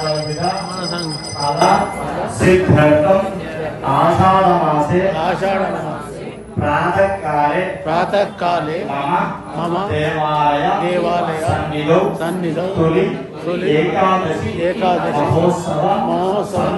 సంకల్పిత మాసం ఫల సిద్ధ్యర్థం ఆషాఢమాసే ఆషాఢమాసే ప్రాతకాలే ప్రాతకాలే మమ మమ దేవాలయ దేవాలయ సన్నిధౌ సన్నిధౌ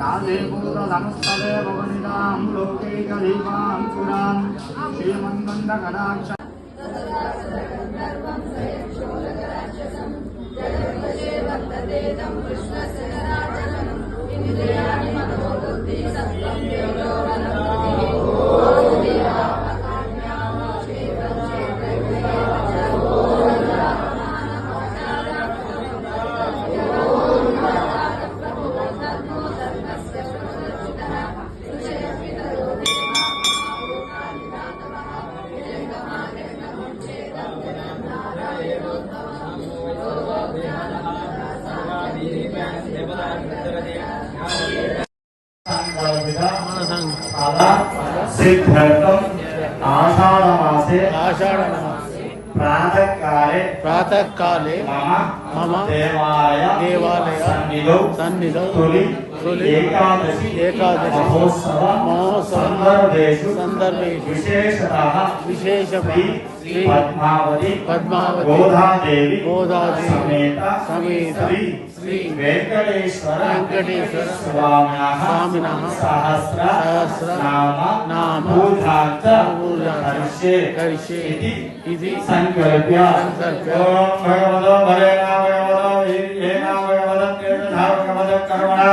రాజేపూతనస్తరే భవనిదాం లోకే గరీవాం పురాం శ్రీమందంద కడాక్ష కృష్ణ सिद्धर्थम आषाढ़मासे प्रातःकाले मम मम देवालय सन्निधौ सन्निधौ। विशेषतः विशेषतः श्री पद्मावती पद्मावती। गोधादेवी गोधादेवी। समेत समेत। श्री वेंकटेश्वर वेंकटेश्वर। स्वामिनः स्वामिनः। सहस्र सहस्र। नाम नाम। भूतांत भूतांत करिष्ये। इति इति संकल्प्य। ओम भगवतो भरेणा भगवतो येना भगवतं केन धारकमदं कर्मणा।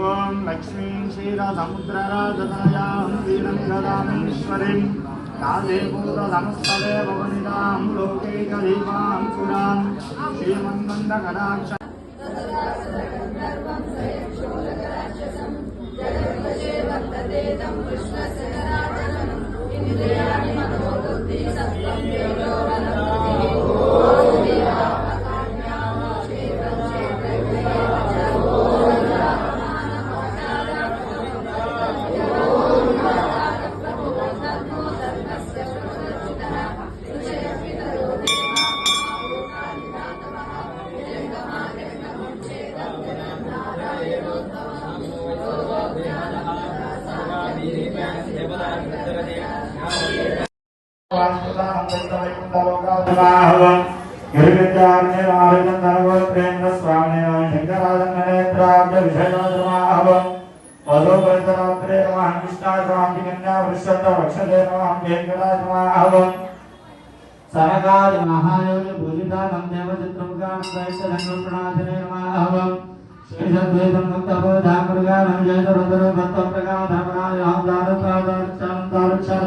ఓం లక్ష్మీం క్షీరసముద్రరాజతాయాం దీనం దదామీశ్వరీం కాళీభూతధనస్థలే భవనిదాం లోకైకదీపాం కృష్ణ సరకాది మహాయోగి పూజితానం దేవచిత్రముఖానం దైత్య సంకల్పనాథనే నమః శ్రీసద్వైతం ముక్తబోధామృగానం జయత రుద్ర భక్త ప్రగామ ధర్మరాజ దారతాదార్చనం దారుక్ష జై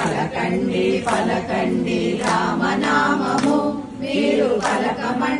పలకండి పలకండి రామనామము. మీరు పలకమండి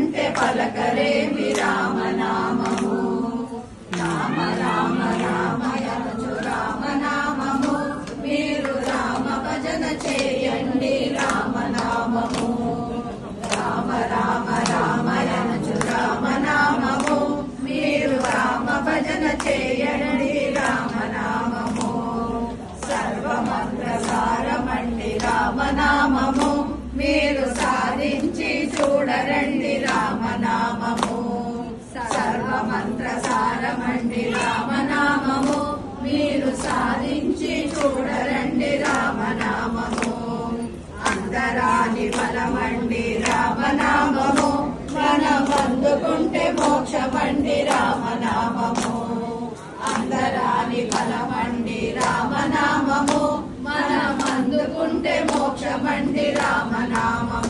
మంత్రసారమండి రామనామము. మీరు సాధించి చూడరండి రామనామము. అందరాని బలమండి రామనామము. మనం అందుకుంటే మోక్షమండి రామనామము. అందరాని బలమండి రామనామము. మనం అందుకుంటే మోక్షమండి రామనామము.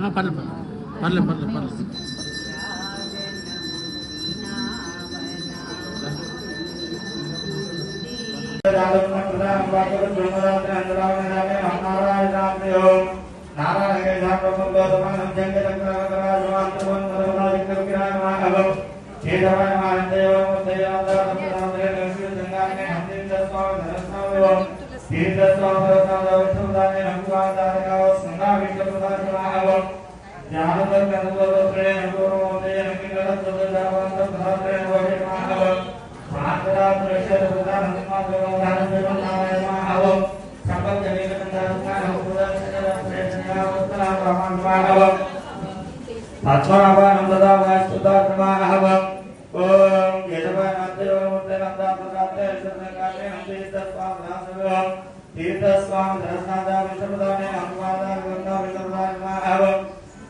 ಹಾಂ ಪರ್ಲೆ ಪರ್ಲೆ ಪರ್ಲೆ ಪರ್ಲೆ ತೀರ್ಥ सर्वाव ज्ञानवर कनवर श्रेण गुरुमते नकिनर सददावंत भद्रेण वहे माधव भाद्रा प्रेषर सुधा हनुमा गवधान विमल नारायण माधव संपत जनिकंदार का होपुरा सकल प्रेषणा उत्तरा ब्रह्मण माधव पद्मनाभा नंददा वास्तुदा माधव ओम यजमान देव मुद्दे नंदा प्रदाते सदकाले हम तीर्थ स्वाम रासव तीर्थ स्वाम धर्मनादा विश्वदाने हम